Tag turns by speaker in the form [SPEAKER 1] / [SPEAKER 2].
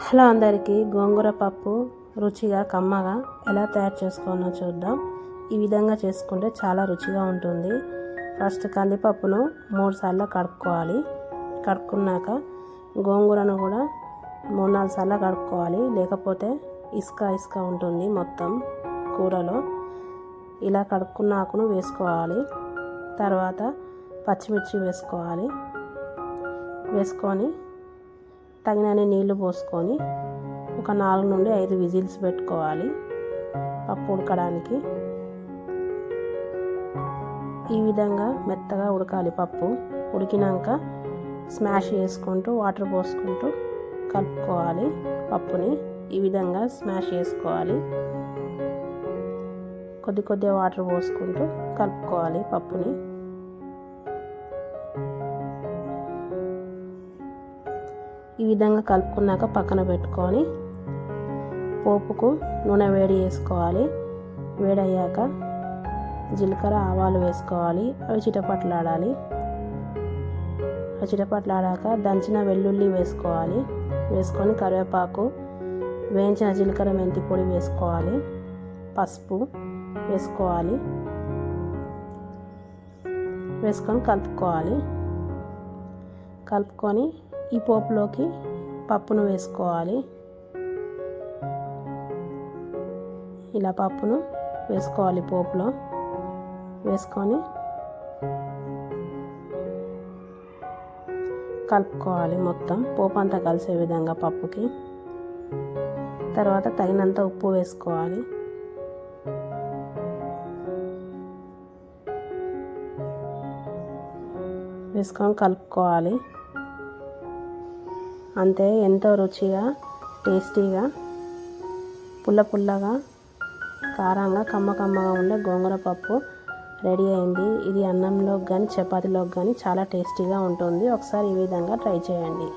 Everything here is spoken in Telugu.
[SPEAKER 1] హలో అందరికీ గోంగూర పప్పు రుచిగా కమ్మగా ఎలా తయారు చేసుకోవాలో చూద్దాం. ఈ విధంగా చేసుకుంటే చాలా రుచిగా ఉంటుంది. ఫస్ట్ కందిపప్పును మూడు సార్లు కడుక్కోవాలి. కడుక్కున్నాక గోంగూరను కూడా మూడు నాలుగు సార్లు కడుక్కోవాలి. లేకపోతే ఇసుక ఇసుక ఉంటుంది మొత్తం కూరలో. ఇలా కడుక్కున్న ఆకును వేసుకోవాలి. తర్వాత పచ్చిమిర్చి వేసుకోవాలి. వేసుకొని తగినన్ని నీళ్ళు పోసుకొని ఒక నాలుగు నుండి ఐదు విజిల్స్ పెట్టుకోవాలి పప్పు ఉడకడానికి. ఈ విధంగా మెత్తగా ఉడకాలి పప్పు. ఉడికినాక స్మాష్ చేసుకుంటూ వాటర్ పోసుకుంటూ కలుపుకోవాలి పప్పుని. ఈ విధంగా స్మాష్ చేసుకోవాలి. కొద్ది కొద్దిగా వాటర్ పోసుకుంటూ కలుపుకోవాలి పప్పుని. ఈ విధంగా కలుపుకున్నాక పక్కన పెట్టుకొని పోపుకు నూనె వేడి చేసుకోవాలి. వేడయ్యాక జీలకర్ర ఆవాలు వేసుకోవాలి. అవి చిటపట్లాడాలి. అవి చిటపట్లాడాక దంచిన వెల్లుల్లి వేసుకోవాలి. వేసుకొని కరివేపాకు వేయించిన జీలకర్ర మెంతి పొడి వేసుకోవాలి. పసుపు వేసుకోవాలి. వేసుకొని కలుపుకోవాలి. కలుపుకొని ఈ పోపులోకి పప్పును వేసుకోవాలి. ఇలా పప్పును వేసుకోవాలి పోపులో. వేసుకొని కలుపుకోవాలి మొత్తం. పోపు అంతా కలిసే విధంగా పప్పుకి. తర్వాత తగినంత ఉప్పు వేసుకోవాలి. వేసుకొని కలుపుకోవాలి. అంతే ఎంతో రుచిగా టేస్టీగా పుల్ల పుల్లగా కారంగా కమ్మ కమ్మగా ఉండే గోంగూర పప్పు రెడీ అయింది. ఇది అన్నంలోకి కానీ చపాతీలోకి కానీ చాలా టేస్టీగా ఉంటుంది. ఒకసారి ఈ విధంగా ట్రై చేయండి.